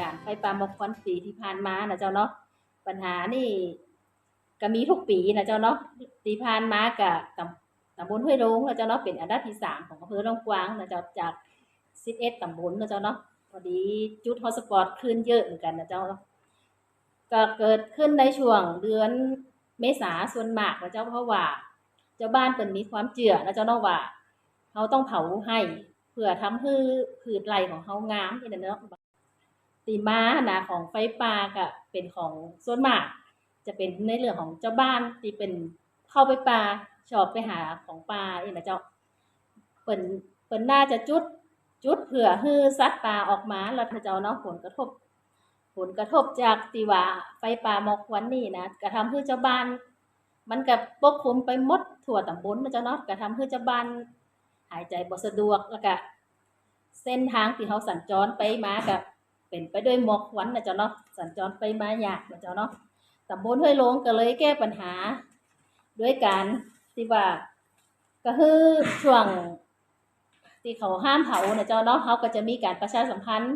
การไฟป่าหมอกควันปีที่ผ่านมานะเจ้าเนาะปัญหานี่ก็มีทุกปีนะเจ้าเนาะที่ผ่านมากับตำตำบลห้วยโรงนะเจ้าเนาะเป็นอันดับที่สามของอำเภอลำกวางนะเจ้าจาก11ตำบลนะเจ้าเนาะพอดีจุดฮอสปอร์ตขึ้นเยอะเหมือนกันนะเจ้าเนาะก็เกิดขึ้นในช่วงเดือนเมษาส่วนมากนะเจ้าเพราะว่า เจ้าบ้านเปิ่นมีความเจือนะเจ้าเนาะว่าเขาต้องเผาให้เพื่อทำให้ผืนไหลของเขางามนี่นะเนาะ ตีม้านะของไฟป่าก็เป็นของส่วนมาก จะเป็นในเรื่องของเจ้าบ้านที่เป็นเข้าไปป่าชอบไปหาของป่านี่นะเจ้าเปิ่นเปิ่นน่าจะจุดจุดเผื่อให้สัตว์ป่าออกมาแล้วถ้าเจ้าเนาะผลกระทบ ผลกระทบจากที่ว่าไฟป่าหมอกควันนี่นะกระทำให้เจ้าบ้าน มันก็ปกคลุมไปมดทั่วตำบลนะเจ้าเนาะกระทำให้เจ้าบ้าน หายใจบ่สะดวกแล้วก็เส้นทางที่เขาสัญจรไปมาก็ เป็นไปด้วยหมอกควันนะเจ้าเนาะสัญจรไปมายากนะเจ้าเนาะตำบลห้วยโลงก็เลยแก้ปัญหา ด้วยการที่ว่าก็คือช่วงที่เขาห้ามเผานะเจ้าเนาะเขาก็จะมีการประชาสัมพันธ์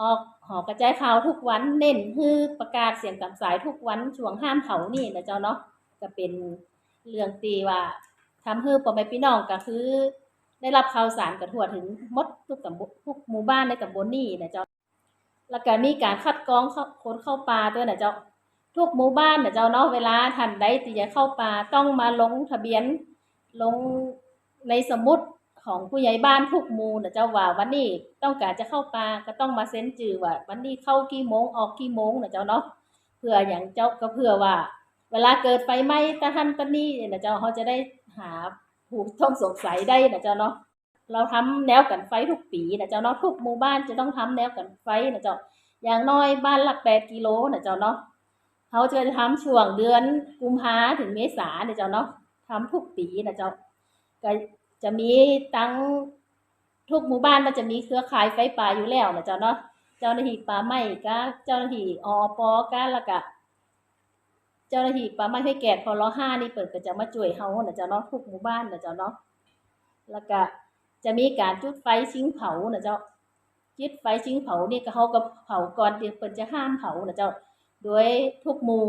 ออกหอกระจายข่าวทุกวันเน้นฮือประกาศเสียงตามสายทุกวันช่วงห้ามเผานี่นะเจ้าเนาะก็เป็นเรื่องตีว่าทำให้พ่อแม่พี่น้องก็คือ ได้รับข่าวสารกระทั่วถึงมดทุกตำบลทุกหมู่บ้านในตำบลนี่นะเจ้า แล้วก็มีการคัดกรองคนเข้าป่าด้วยนะเจ้าทุกหมู่บ้านนะเจ้าเนาะเวลาท่านใดที่จะเข้าป่าต้องมาลงทะเบียนลงในสมุดของผู้ใหญ่บ้านทุกหมู่นะเจ้าว่าวันนี้ต้องการจะเข้าป่าก็ต้องมาเซ็นจื่อว่าวันนี้เข้ากี่โมงออกกี่โมงนะเจ้าเนาะเพื่ออย่างเจ้าก็เพื่อว่า เวลาเกิดไฟไหม้ตะหันตะนี่นะเจ้าเขาจะได้หาผู้ต้องสงสัยได้นะเจ้าเนาะ เราทำแนวกันไฟทุกปีนะเจ้าเนาะทุกหมู่บ้านจะต้องทำแนวกันไฟนะเจ้าอย่างน้อยบ้านละแปดกิโลนะเจ้าเนาะเขาจะทำช่วงเดือนกุมภาถึงเมษานะเจ้าเนาะทำทุกปีนะเจ้าก็จะมีตั้งทุกหมู่บ้านมันจะมีเครือข่ายไฟป่าอยู่แล้วนะเจ้าเนาะเจ้าหน้าที่ป่าไม้ก็เจ้าหน้าที่อปก็แล้วก็เจ้าหน้าที่ป่าไม้ให้แก่พลห้านี่เปิดก็จะมาช่วยเฮานะเจ้าเนาะทุกหมู่บ้านนะเจ้าเนาะแล้วก็ จะมีการจุดไฟชิงเผานะเจ้าจุดไฟชิงเผานี่ก็เขาก็เผาก่อนที่เพิ่นจะห้ามเผานะเจ้าโดยทุกมู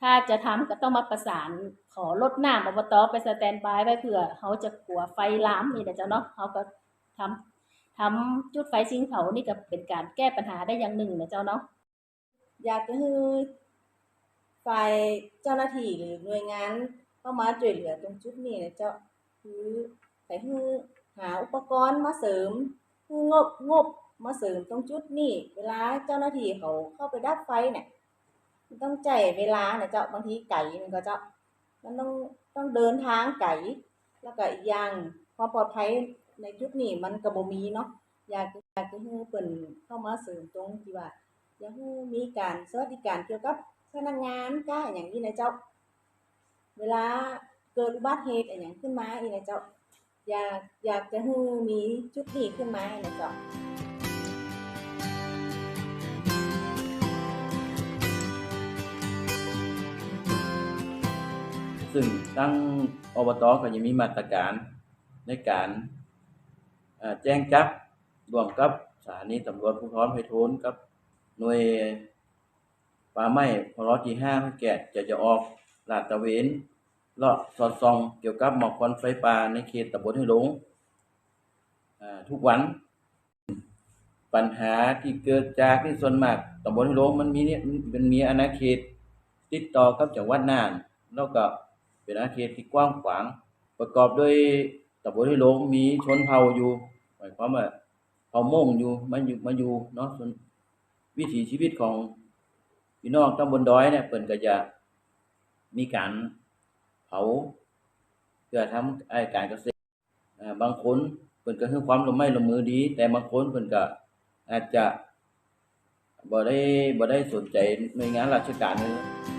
ถ้าจะทำก็ต้องมาประสานขอลดน้ำอบตไปสแตนบายไว้เผื่อเขาจะกลัวไฟลามนี่นะเจ้าเนาะเขาก็ทำทำจุดไฟชิงเผานี่ก็เป็นการแก้ปัญหาได้อย่างหนึ่งนะเจ้าเนาะอยากจะให้ฝ่ายเจ้าหน้าที่หรือหน่วยงานเข้ามาช่วยเหลือตรงจุดนี้นะเจ้าคือไปให้ หาอุปกรณ์มาเสริมงบงบมาเสริมตรงจุดนี้เวลาเจ้าหน้าที่เขาเข้าไปดับไฟเนี่ยมันต้องใจเวลานะเจ้าบางทีไก่มันก็เจ้ามันต้องต้องเดินทางไก่แล้วก็อีกอย่างความปลอดภัยในจุดนี้มันก็บ่มีเนาะอยากอยากจะให้เปิ่นเข้ามาเสริมตรงที่ว่าอยากให้มีการสวัสดิการเกี่ยวกับพนักงานก้าอย่างนี้นะเจ้า เวลาเกิดอุบัติเหตุอะไรอย่างขึ้นมาอีกนะเจ้า อยากอยากจะให้มีจุดนี้ขึ้นมาอีกนะจ้าซึ่งตั้งอบตก็ยังมีมาตรการในการแจ้งจับร่วมกับสถานีตำรวจภูธรไพฑูรย์กับหน่วยป่าไม้พลที่5ขอแก่จะจะออกลาดตระเวน เลาะสอดส่องเกี่ยวกับหมอกควันไฟป่าในเขตตำบลห้วยหลงอ่าทุกวัน ปัญหาที่เกิดจากที่ส่วนมากตำบลห้วยหลงมันมีเนี่ยมันมีอาณาเขตติดต่อกับจังหวัดน่าน แล้วก็เป็นอาณาเขตที่กว้างขวาง ประกอบด้วยตำบลห้วยหลงมีชนเผ่าอยู่หมายความว่าเผ่าม่งอยู่มาอยู่มาอยู่เนาะส่วนวิถีชีวิตของพี่น้องตำบลดอยเนี่ยเพิ่นก็จะมีการ เขาเพื่อทำไอการเกษตรบางคนเพิ่นก็ให้ความร่วมไม้ร่ลมมือดี แต่บางคนเพิ่นก็อาจจะบ่ได้บ่ได้สนใจในงานราชการเลย